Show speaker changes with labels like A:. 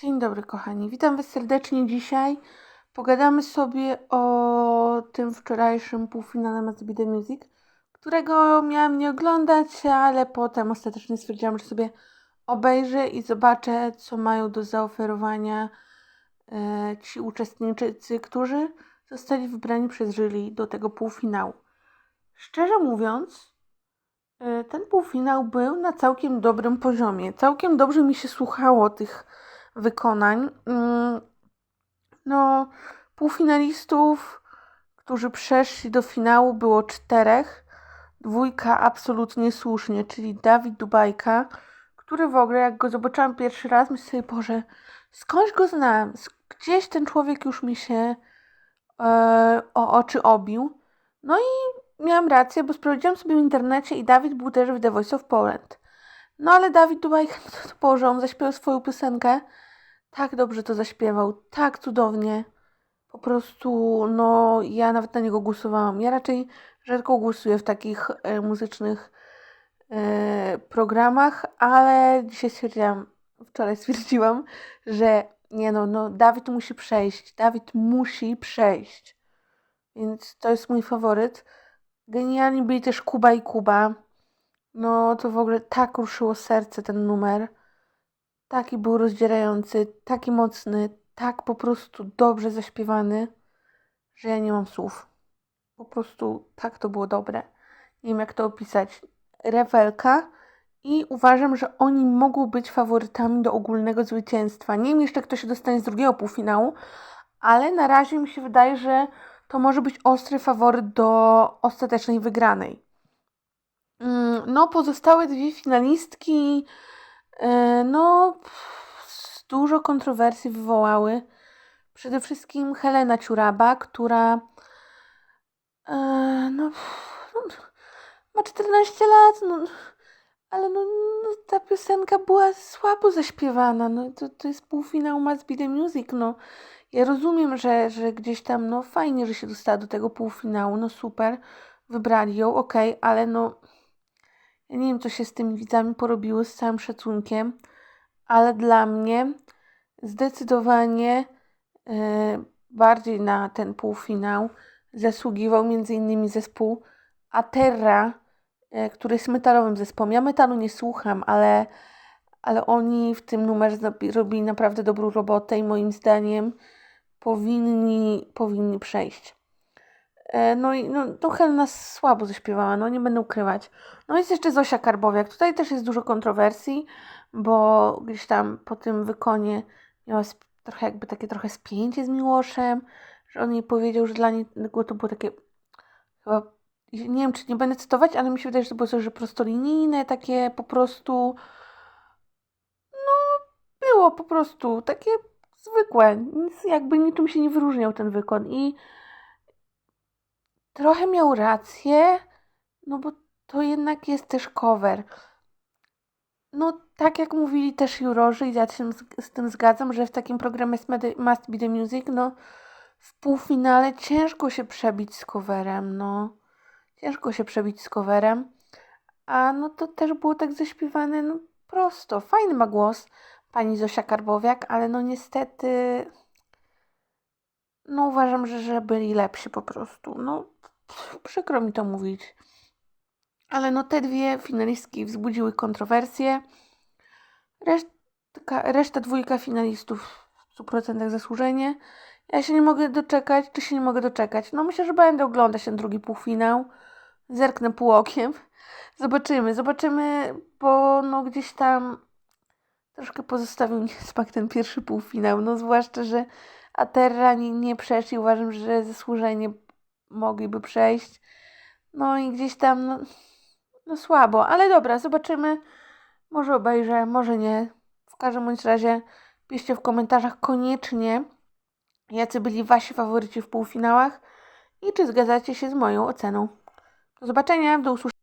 A: Dzień dobry, kochani. Witam Was serdecznie dzisiaj. Pogadamy sobie o tym wczorajszym półfinale Must The Music, którego miałam nie oglądać, ale potem ostatecznie stwierdziłam, że sobie obejrzę i zobaczę, co mają do zaoferowania e, ci uczestnicy, którzy zostali wybrani przez jury do tego półfinału. Szczerze mówiąc, e, ten półfinał był na całkiem dobrym poziomie. Całkiem dobrze mi się słuchało tych wykonań. Mm, No, półfinalistów, którzy przeszli do finału, było czterech. Dwójka absolutnie słusznie, czyli Dawid Dubajka, który w ogóle, jak go zobaczyłam pierwszy raz, myślę sobie, Boże, skądś go znam? S- Gdzieś ten człowiek już mi się e, o oczy obił. No i miałam rację, bo sprawdziłam sobie w internecie i Dawid był też w The Voice of Poland. No ale Dawid to Boże, on zaśpiewał swoją piosenkę. Tak dobrze to zaśpiewał, tak cudownie. Po prostu, no, ja nawet na niego głosowałam. Ja raczej rzadko głosuję w takich e, muzycznych e, programach, ale dzisiaj stwierdziłam, wczoraj stwierdziłam, że nie no, no, Dawid musi przejść. Dawid musi przejść. Więc to jest mój faworyt. Genialni byli też Kuba i Kuba. No, to w ogóle tak ruszyło serce ten numer. Taki był rozdzierający, taki mocny, tak po prostu dobrze zaśpiewany, że ja nie mam słów. Po prostu tak to było dobre. Nie wiem, jak to opisać. Rewelka i uważam, że oni mogą być faworytami do ogólnego zwycięstwa. Nie wiem jeszcze, kto się dostanie z drugiego półfinału, ale na razie mi się wydaje, że to może być ostry faworyt do ostatecznej wygranej. Mm, No, pozostałe dwie finalistki, e, no, dużo kontrowersji wywołały. Przede wszystkim Helena Ciuraba, która e, no, no, ma 14 lat, no, ale no, no, ta piosenka była słabo zaśpiewana. No, to, to jest półfinał Must Be The Music. No. Ja rozumiem, że, że gdzieś tam, no fajnie, że się dostała do tego półfinału, no super, wybrali ją, okej, ale no, ja nie wiem, co się z tymi widzami porobiło, z całym szacunkiem, ale dla mnie zdecydowanie e, bardziej na ten półfinał zasługiwał innymi zespół Aterra, e, który jest metalowym zespołem. Ja metalu nie słucham, ale, ale oni w tym numerze robili naprawdę dobrą robotę i moim zdaniem powinni, powinni przejść. E, No i no, to Helena słabo zaśpiewała, no nie będę ukrywać. No jest jeszcze Zosia Karbowiak. Tutaj też jest dużo kontrowersji, bo gdzieś tam po tym wykonie miała trochę jakby takie trochę spięcie z Miłoszem, że on jej powiedział, że dla niego to było takie chyba, nie wiem czy nie będę cytować, ale mi się wydaje, że to było coś, że prostolinijne, takie po prostu no było po prostu takie zwykłe, nic, jakby niczym się nie wyróżniał ten wykon i trochę miał rację, no bo to jednak jest też cover. No, tak jak mówili też jurorzy, i ja się z, tym zgadzam, że w takim programie Must Be The Music, no, w półfinale ciężko się przebić z coverem, no. Ciężko się przebić z coverem. A no to też było tak zaśpiewane, no prosto. Fajny ma głos pani Zosia Karbowiak, ale no niestety, no uważam, że, że byli lepsi po prostu. No, przykro mi to mówić. Ale no te dwie finalistki wzbudziły kontrowersje. Resztka, reszta dwójka finalistów w 100% zasłużenie. Ja się nie mogę doczekać, czy się nie mogę doczekać? No myślę, że będę oglądać ten drugi półfinał. Zerknę półokiem. Zobaczymy, zobaczymy, bo no gdzieś tam troszkę pozostawił niesmak ten pierwszy półfinał. No zwłaszcza, że Aterra nie, nie przeszli. Uważam, że zasłużenie mogliby przejść. No i gdzieś tam, no, no słabo, ale dobra, zobaczymy. Może obejrzę, może nie. W każdym bądź razie piszcie w komentarzach koniecznie, jacy byli wasi faworyci w półfinałach i czy zgadzacie się z moją oceną. Do zobaczenia, do usłyszenia.